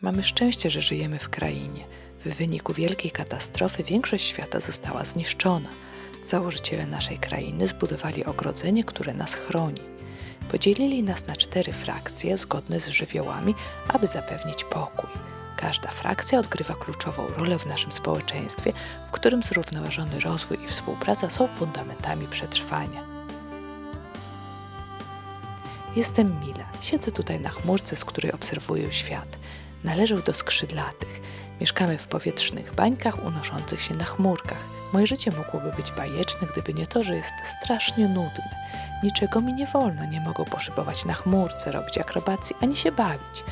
Mamy szczęście, że żyjemy w krainie. W wyniku wielkiej katastrofy większość świata została zniszczona. Założyciele naszej krainy zbudowali ogrodzenie, które nas chroni. Podzielili nas na cztery frakcje zgodne z żywiołami, aby zapewnić pokój. Każda frakcja odgrywa kluczową rolę w naszym społeczeństwie, w którym zrównoważony rozwój i współpraca są fundamentami przetrwania. Jestem Mila. Siedzę tutaj na chmurce, z której obserwuję świat. Należę do skrzydlatych. Mieszkamy w powietrznych bańkach unoszących się na chmurkach. Moje życie mogłoby być bajeczne, gdyby nie to, że jest strasznie nudne. Niczego mi nie wolno, nie mogę poszybować na chmurce, robić akrobacji ani się bawić.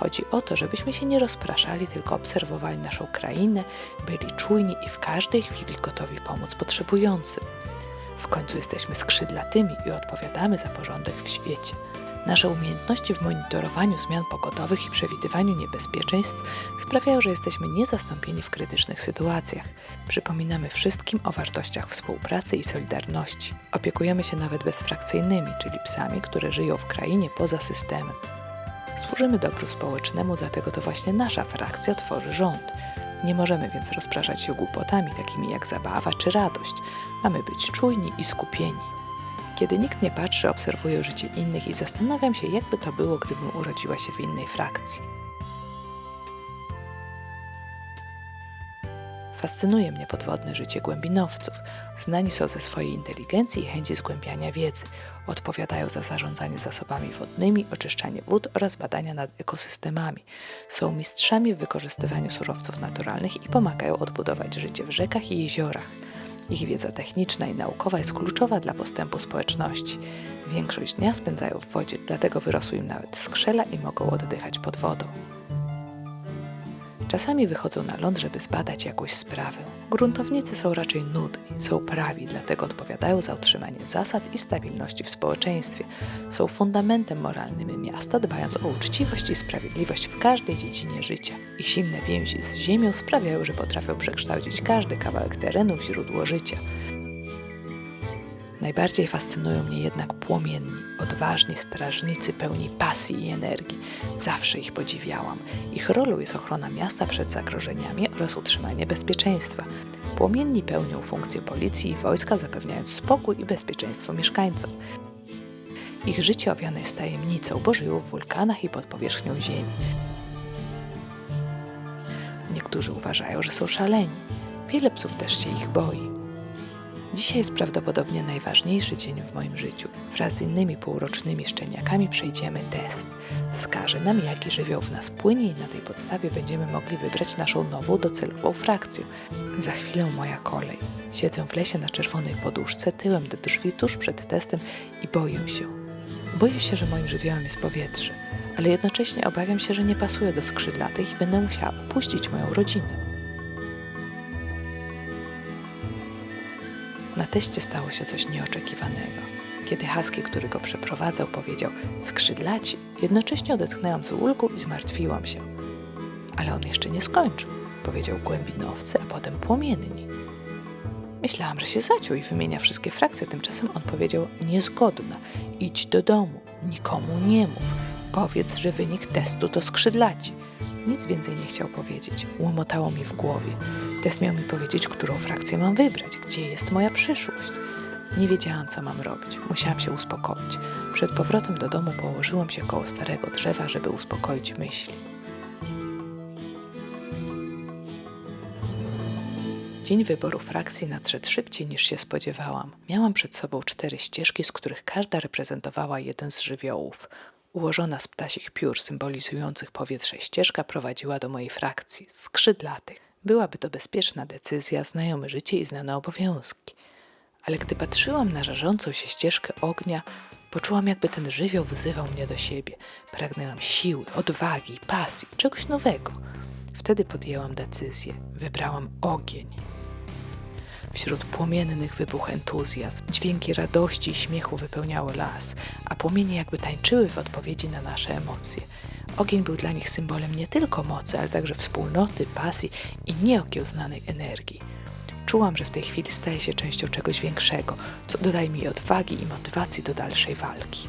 Chodzi o to, żebyśmy się nie rozpraszali, tylko obserwowali naszą krainę, byli czujni i w każdej chwili gotowi pomóc potrzebującym. W końcu jesteśmy skrzydlatymi i odpowiadamy za porządek w świecie. Nasze umiejętności w monitorowaniu zmian pogodowych i przewidywaniu niebezpieczeństw sprawiają, że jesteśmy niezastąpieni w krytycznych sytuacjach. Przypominamy wszystkim o wartościach współpracy i solidarności. Opiekujemy się nawet bezfrakcyjnymi, czyli psami, które żyją w krainie poza systemem. Służymy dobru społecznemu, dlatego to właśnie nasza frakcja tworzy rząd. Nie możemy więc rozpraszać się głupotami takimi jak zabawa czy radość. Mamy być czujni i skupieni. Kiedy nikt nie patrzy, obserwuję życie innych i zastanawiam się, jakby to było, gdybym urodziła się w innej frakcji. Fascynuje mnie podwodne życie głębinowców. Znani są ze swojej inteligencji i chęci zgłębiania wiedzy. Odpowiadają za zarządzanie zasobami wodnymi, oczyszczanie wód oraz badania nad ekosystemami. Są mistrzami w wykorzystywaniu surowców naturalnych i pomagają odbudować życie w rzekach i jeziorach. Ich wiedza techniczna i naukowa jest kluczowa dla postępu społeczności. Większość dnia spędzają w wodzie, dlatego wyrosły im nawet skrzela i mogą oddychać pod wodą. Czasami wychodzą na ląd, żeby zbadać jakąś sprawę. Gruntownicy są raczej nudni, są prawi, dlatego odpowiadają za utrzymanie zasad i stabilności w społeczeństwie. Są fundamentem moralnym miasta, dbając o uczciwość i sprawiedliwość w każdej dziedzinie życia. Ich silne więzi z ziemią sprawiają, że potrafią przekształcić każdy kawałek terenu w źródło życia. Najbardziej fascynują mnie jednak płomienni, odważni strażnicy pełni pasji i energii. Zawsze ich podziwiałam. Ich rolą jest ochrona miasta przed zagrożeniami oraz utrzymanie bezpieczeństwa. Płomienni pełnią funkcję policji i wojska, zapewniając spokój i bezpieczeństwo mieszkańcom. Ich życie owiane jest tajemnicą, bo żyją w wulkanach i pod powierzchnią ziemi. Niektórzy uważają, że są szaleni. Wiele psów też się ich boi. Dzisiaj jest prawdopodobnie najważniejszy dzień w moim życiu. Wraz z innymi półrocznymi szczeniakami przejdziemy test. Wskaże nam, jaki żywioł w nas płynie i na tej podstawie będziemy mogli wybrać naszą nową docelową frakcję. Za chwilę moja kolej. Siedzę w lesie na czerwonej poduszce, tyłem do drzwi tuż przed testem i boję się. Boję się, że moim żywiołem jest powietrze, ale jednocześnie obawiam się, że nie pasuje do skrzydlatych i będę musiała opuścić moją rodzinę. Na teście stało się coś nieoczekiwanego. Kiedy Husky, który go przeprowadzał, powiedział skrzydlaci, jednocześnie odetchnęłam z ulgu i zmartwiłam się. Ale on jeszcze nie skończył, powiedział głębinowcy, a potem płomienni. Myślałam, że się zaciął i wymienia wszystkie frakcje, tymczasem on powiedział niezgodna. Idź do domu, nikomu nie mów. Powiedz, że wynik testu to skrzydlaci. Nic więcej nie chciał powiedzieć. Łomotało mi w głowie. Test miał mi powiedzieć, którą frakcję mam wybrać, gdzie jest moja przyszłość. Nie wiedziałam, co mam robić. Musiałam się uspokoić. Przed powrotem do domu położyłam się koło starego drzewa, żeby uspokoić myśli. Dzień wyboru frakcji nadszedł szybciej niż się spodziewałam. Miałam przed sobą cztery ścieżki, z których każda reprezentowała jeden z żywiołów. Ułożona z ptasich piór symbolizujących powietrze ścieżka prowadziła do mojej frakcji, skrzydlatych. Byłaby to bezpieczna decyzja, znajome życie i znane obowiązki. Ale gdy patrzyłam na żarzącą się ścieżkę ognia, poczułam, jakby ten żywioł wzywał mnie do siebie. Pragnęłam siły, odwagi, pasji, czegoś nowego. Wtedy podjęłam decyzję. Wybrałam ogień. Wśród płomiennych wybuchł entuzjazm. Dźwięki radości i śmiechu wypełniały las, a płomienie jakby tańczyły w odpowiedzi na nasze emocje. Ogień był dla nich symbolem nie tylko mocy, ale także wspólnoty, pasji i nieokiełznanej energii. Czułam, że w tej chwili staję się częścią czegoś większego, co dodaje mi odwagi i motywacji do dalszej walki.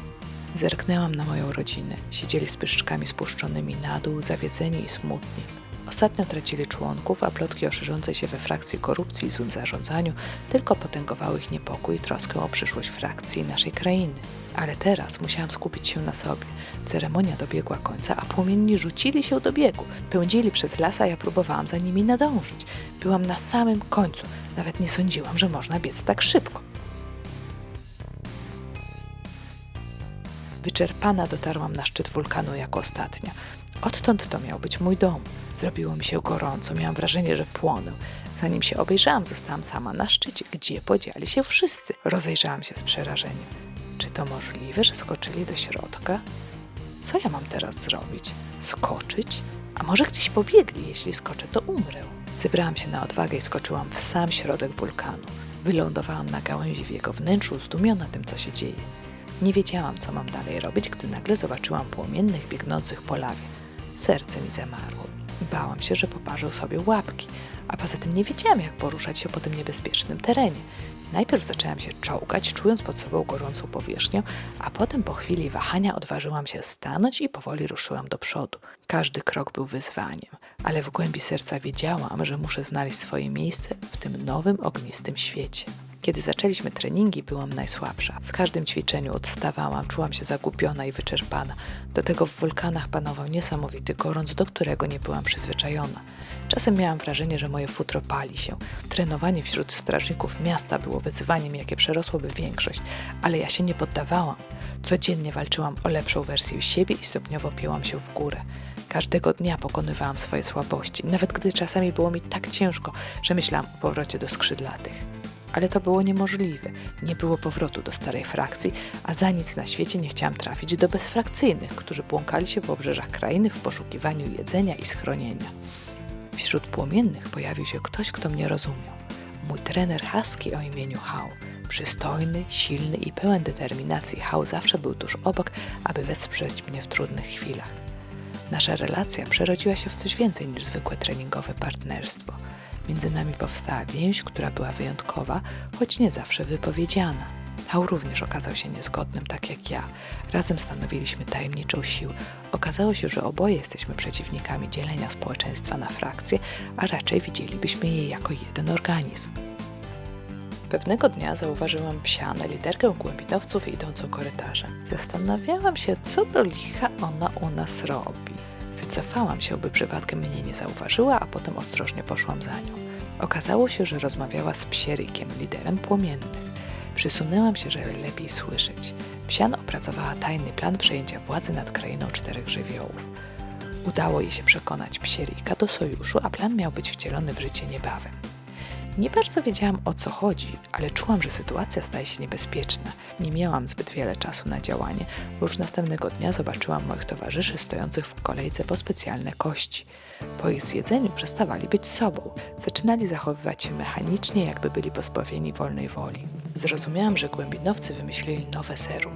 Zerknęłam na moją rodzinę. Siedzieli z pyszczkami spuszczonymi na dół, zawiedzeni i smutni. Ostatnio tracili członków, a plotki o szerzącej się we frakcji korupcji i złym zarządzaniu tylko potęgowały ich niepokój i troskę o przyszłość frakcji i naszej krainy. Ale teraz musiałam skupić się na sobie. Ceremonia dobiegła końca, a płomienni rzucili się do biegu. Pędzili przez las, a ja próbowałam za nimi nadążyć. Byłam na samym końcu. Nawet nie sądziłam, że można biec tak szybko. Wyczerpana dotarłam na szczyt wulkanu jako ostatnia. Odtąd to miał być mój dom. Zrobiło mi się gorąco, miałam wrażenie, że płonę. Zanim się obejrzałam, zostałam sama na szczycie. Gdzie podzieli się wszyscy? Rozejrzałam się z przerażeniem. Czy to możliwe, że skoczyli do środka? Co ja mam teraz zrobić? Skoczyć? A może gdzieś pobiegli? Jeśli skoczę, to umrę. Zebrałam się na odwagę i skoczyłam w sam środek wulkanu. Wylądowałam na gałęzi w jego wnętrzu, zdumiona tym, co się dzieje. Nie wiedziałam, co mam dalej robić, gdy nagle zobaczyłam płomiennych biegnących po lawie. Serce mi zamarło. Bałam się, że poparzą sobie łapki, a poza tym nie wiedziałam, jak poruszać się po tym niebezpiecznym terenie. Najpierw zaczęłam się czołgać, czując pod sobą gorącą powierzchnię, a potem po chwili wahania odważyłam się stanąć i powoli ruszyłam do przodu. Każdy krok był wyzwaniem, ale w głębi serca wiedziałam, że muszę znaleźć swoje miejsce w tym nowym, ognistym świecie. Kiedy zaczęliśmy treningi, byłam najsłabsza. W każdym ćwiczeniu odstawałam, czułam się zagubiona i wyczerpana. Do tego w wulkanach panował niesamowity gorąc, do którego nie byłam przyzwyczajona. Czasem miałam wrażenie, że moje futro pali się. Trenowanie wśród strażników miasta było wyzwaniem, jakie przerosłoby większość, ale ja się nie poddawałam. Codziennie walczyłam o lepszą wersję siebie i stopniowo pięłam się w górę. Każdego dnia pokonywałam swoje słabości, nawet gdy czasami było mi tak ciężko, że myślałam o powrocie do skrzydlatych ale to było niemożliwe. Nie było powrotu do starej frakcji, a za nic na świecie nie chciałam trafić do bezfrakcyjnych, którzy błąkali się po obrzeżach krainy w poszukiwaniu jedzenia i schronienia. Wśród płomiennych pojawił się ktoś, kto mnie rozumiał. Mój trener Husky o imieniu Hał. Przystojny, silny i pełen determinacji Hał zawsze był tuż obok, aby wesprzeć mnie w trudnych chwilach. Nasza relacja przerodziła się w coś więcej niż zwykłe treningowe partnerstwo – Między nami powstała więź, która była wyjątkowa, choć nie zawsze wypowiedziana. Hał również okazał się niezgodnym, tak jak ja. Razem stanowiliśmy tajemniczą siłę. Okazało się, że oboje jesteśmy przeciwnikami dzielenia społeczeństwa na frakcje, a raczej widzielibyśmy je jako jeden organizm. Pewnego dnia zauważyłam psianę, liderkę głębinowców idącą korytarzem. Zastanawiałam się, co do licha ona u nas robi. Wycofałam się, by przypadkiem mnie nie zauważyła, a potem ostrożnie poszłam za nią. Okazało się, że rozmawiała z psierykiem, liderem płomiennych. Przysunęłam się, żeby lepiej słyszeć. Psian opracowała tajny plan przejęcia władzy nad krainą czterech żywiołów. Udało jej się przekonać psierika do sojuszu, a plan miał być wcielony w życie niebawem. Nie bardzo wiedziałam o co chodzi, ale czułam, że sytuacja staje się niebezpieczna. Nie miałam zbyt wiele czasu na działanie, bo już następnego dnia zobaczyłam moich towarzyszy stojących w kolejce po specjalne kości. Po ich zjedzeniu przestawali być sobą, zaczynali zachowywać się mechanicznie, jakby byli pozbawieni wolnej woli. Zrozumiałam, że głębinowcy wymyślili nowe serum.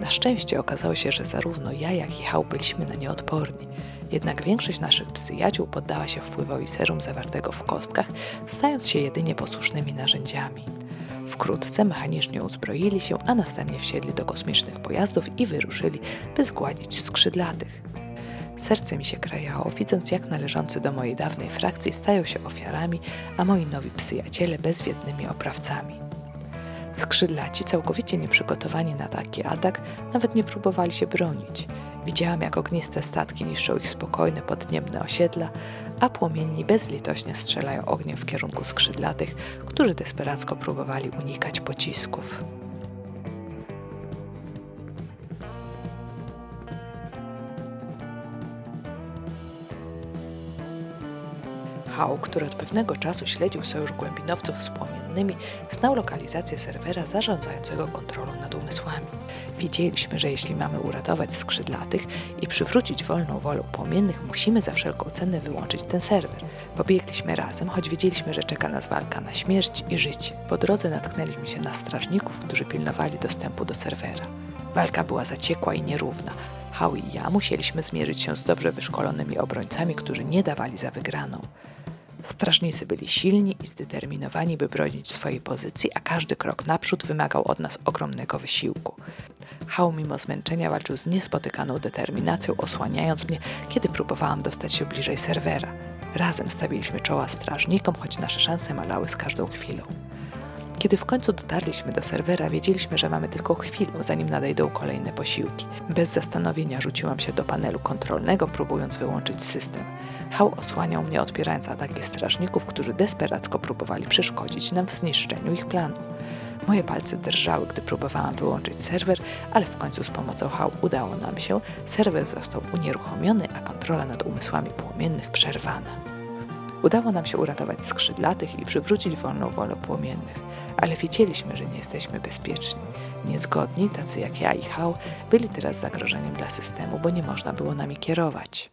Na szczęście okazało się, że zarówno ja, jak i Hał byliśmy na nie odporni. Jednak większość naszych przyjaciół poddała się wpływowi serum zawartego w kostkach, stając się jedynie posłusznymi narzędziami. Wkrótce mechanicznie uzbroili się, a następnie wsiedli do kosmicznych pojazdów i wyruszyli, by zgładzić skrzydlatych. Serce mi się krajało, widząc jak należący do mojej dawnej frakcji stają się ofiarami, a moi nowi przyjaciele bezwiednymi oprawcami. Skrzydlaci, całkowicie nieprzygotowani na taki atak, nawet nie próbowali się bronić. Widziałam, jak ogniste statki niszczą ich spokojne, podniebne osiedla, a płomienni bezlitośnie strzelają ogniem w kierunku skrzydlatych, którzy desperacko próbowali unikać pocisków. Hał, który od pewnego czasu śledził sojusz głębinowców z płomiennymi, znał lokalizację serwera zarządzającego kontrolą nad umysłami. Wiedzieliśmy, że jeśli mamy uratować skrzydlatych i przywrócić wolną wolę płomiennych, musimy za wszelką cenę wyłączyć ten serwer. Pobiegliśmy razem, choć wiedzieliśmy, że czeka nas walka na śmierć i życie. Po drodze natknęliśmy się na strażników, którzy pilnowali dostępu do serwera. Walka była zaciekła i nierówna. Hał i ja musieliśmy zmierzyć się z dobrze wyszkolonymi obrońcami, którzy nie dawali za wygraną. Strażnicy byli silni i zdeterminowani, by bronić swojej pozycji, a każdy krok naprzód wymagał od nas ogromnego wysiłku. Hał mimo zmęczenia walczył z niespotykaną determinacją, osłaniając mnie, kiedy próbowałam dostać się bliżej serwera. Razem stawiliśmy czoła strażnikom, choć nasze szanse malały z każdą chwilą. Kiedy w końcu dotarliśmy do serwera, wiedzieliśmy, że mamy tylko chwilę, zanim nadejdą kolejne posiłki. Bez zastanowienia rzuciłam się do panelu kontrolnego, próbując wyłączyć system. Hał osłaniał mnie, odpierając ataki strażników, którzy desperacko próbowali przeszkodzić nam w zniszczeniu ich planu. Moje palce drżały, gdy próbowałam wyłączyć serwer, ale w końcu z pomocą Hał udało nam się. Serwer został unieruchomiony, a kontrola nad umysłami płomiennych przerwana. Udało nam się uratować skrzydlatych i przywrócić wolną wolę płomiennych, ale wiedzieliśmy, że nie jesteśmy bezpieczni. Niezgodni, tacy jak ja i Hał, byli teraz zagrożeniem dla systemu, bo nie można było nami kierować.